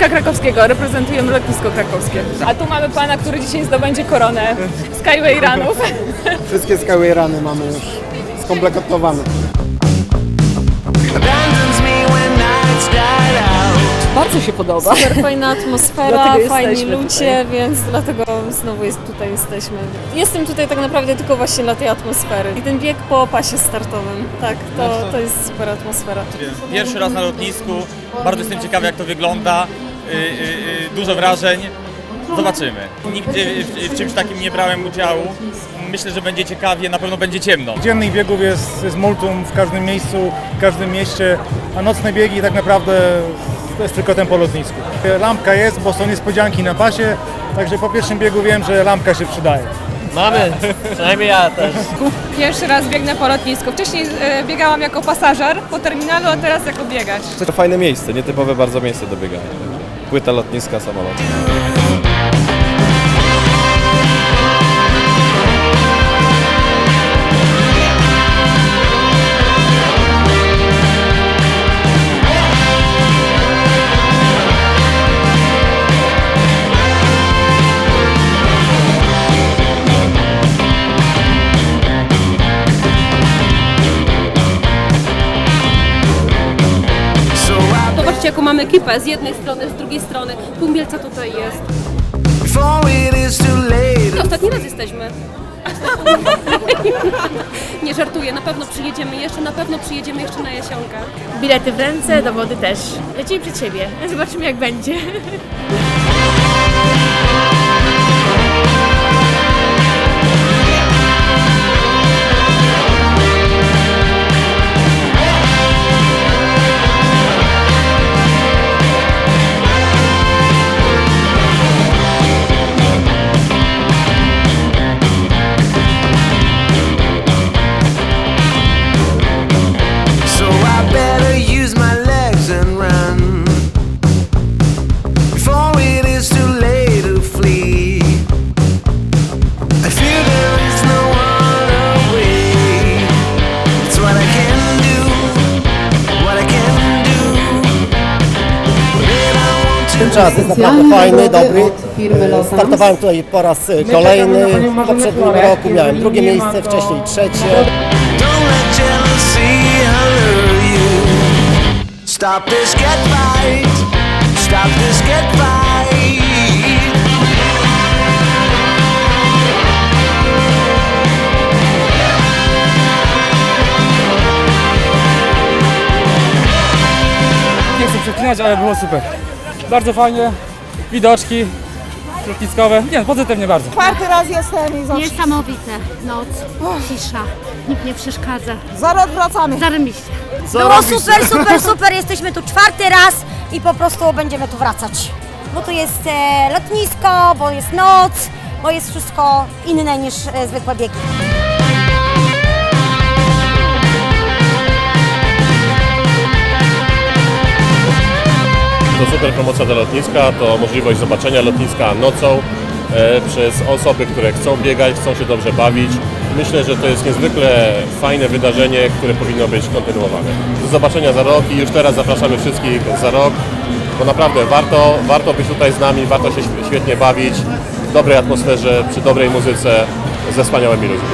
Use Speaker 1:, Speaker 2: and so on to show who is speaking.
Speaker 1: lotniska krakowskiego, reprezentujemy lotnisko krakowskie. A tu mamy pana, który dzisiaj zdobędzie koronę Skyway Runów.
Speaker 2: Wszystkie skały rany mamy już skompletowane.
Speaker 3: Bardzo się podoba.
Speaker 4: Super fajna atmosfera, fajni ludzie, więc dlatego znowu jest, tutaj jesteśmy. Jestem tutaj tak naprawdę tylko właśnie dla tej atmosfery. I ten bieg po pasie startowym, tak, to, to jest super atmosfera.
Speaker 5: Pierwszy raz na lotnisku, bardzo jestem ciekawy jak to wygląda, y, y, y, dużo wrażeń, zobaczymy. Nigdzie w, w czymś takim nie brałem udziału, myślę, że będzie ciekawie, na pewno będzie ciemno.
Speaker 6: Dziennych biegów jest, jest multum w każdym miejscu, w każdym mieście, a nocne biegi tak naprawdę to jest tylko tempo lotnisku. Lampka jest, bo są niespodzianki na pasie, także po pierwszym biegu wiem, że lampka się przydaje.
Speaker 7: Mamy, przynajmniej ja też.
Speaker 1: Pierwszy raz biegnę po lotnisku. Wcześniej e, biegałam jako pasażer po terminalu, a teraz jako biegacz.
Speaker 8: To fajne miejsce, nietypowe bardzo miejsce do biegania. Płyta lotniska, samolot.
Speaker 4: Jaką mamy ekipę, z jednej strony, z drugiej strony. Pół Mielca tutaj jest.
Speaker 9: too late.
Speaker 4: Ostatni raz jesteśmy. Nie żartuję, na pewno przyjedziemy jeszcze, na pewno przyjedziemy jeszcze na Jasionkę.
Speaker 3: Bilety w ręce, dowody też. Lecimy przed siebie. Zobaczymy jak będzie.
Speaker 2: Ten czas jest naprawdę fajny, dobry. Startowałem tutaj po raz e, kolejny. W poprzednim roku miałem drugie miejsce, wcześniej trzecie.
Speaker 9: Stop this, get right. Stop this, get right.
Speaker 6: Nie chcę przeklinać, ale było super. Bardzo fajnie, widoczki lotniskowe, nie, pozytywnie bardzo.
Speaker 1: Czwarty raz jestem i za,
Speaker 3: Niesamowite. Noc, cisza. Nikt nie przeszkadza.
Speaker 1: za rok wracamy.
Speaker 3: Zarobiście.
Speaker 10: Było super, super, super. Jesteśmy tu czwarty raz i po prostu będziemy tu wracać. Bo tu jest e, lotnisko, bo jest noc, bo jest wszystko inne niż e, zwykłe biegi.
Speaker 8: To super promocja dla lotniska, to możliwość zobaczenia lotniska nocą e, przez osoby, które chcą biegać, chcą się dobrze bawić. Myślę, że to jest niezwykle fajne wydarzenie, które powinno być kontynuowane. Do zobaczenia za rok i już teraz zapraszamy wszystkich za rok, bo naprawdę warto, warto być tutaj z nami, warto się świe- świetnie bawić w dobrej atmosferze, przy dobrej muzyce, ze wspaniałymi ludźmi.